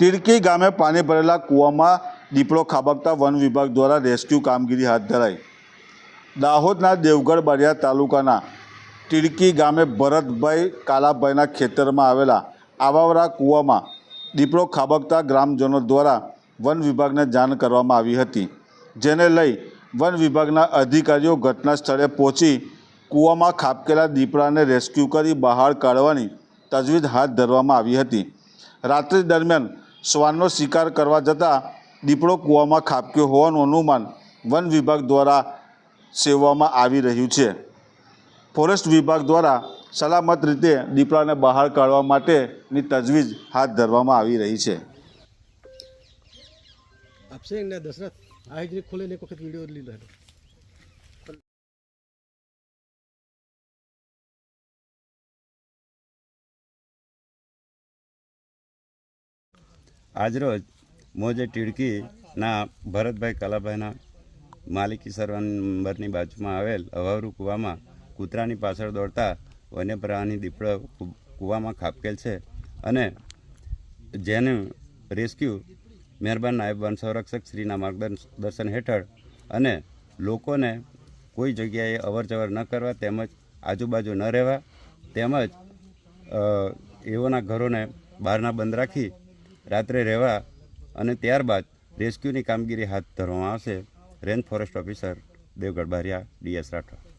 તિરકી ગામે પાણી ભરેલા કૂવામાં દીપડો ખાબકતા વન વિભાગ દ્વારા રેસ્ક્યુ કામગીરી હાથ ધરાઈ. દાહોદના દેવગઢ બારિયા તાલુકાના તિરકી ગામે ભરતભાઈ કાલાભાઈના ખેતરમાં આવેલા આવાવરા કૂવામાં દીપડો ખાબકતા ગ્રામજનો દ્વારા વન વિભાગને જાણ કરવામાં આવી હતી, જેને લઈ વન વિભાગના અધિકારીઓ ઘટના સ્થળે પહોંચી કૂવામાં ખાબકેલા દીપડાને રેસ્ક્યુ કરી બહાર કાઢવાની તજવીજ હાથ ધરવામાં આવી હતી. રાત્રિ દરમિયાન શ્વાનનો શિકાર કરવા જતાં દીપડો કૂવામાં ખાબક્યો હોવાનું અનુમાન વન વિભાગ દ્વારા સેવવામાં આવી રહ્યું છે. ફોરેસ્ટ વિભાગ દ્વારા સલામત રીતે દીપડાને બહાર કાઢવા માટેની તજવીજ હાથ ધરવામાં આવી રહી છે. આપશે દશરથ આ ખોલે એક વખત વીડિયો લીધો આજરોજ મોજે ટીડકીના ભરતભાઈ કલાભાઈના માલિકી સરવાન નંબરની બાજુમાં આવેલ અવાવરૂ કૂવામાં કૂતરાની પાછળ દોડતા વન્ય પ્રાણી દીપડો કૂવામાં ખાપકેલ છે અને જેનું રેસ્ક્યુ મહેરબાન નાયબ વન સંરક્ષક શ્રીના માર્ગદર્શન હેઠળ અને લોકોને કોઈ જગ્યાએ અવરજવર ન કરવા તેમજ આજુબાજુ ન રહેવા તેમજ એઓના ઘરોને બહારના બંધ રાખી રાત્રે રહેવા અને ત્યારબાદ રેસ્ક્યુની કામગીરી હાથ ધરવામાં આવશે. Range forest officer Devgadh Baria DS Rathod.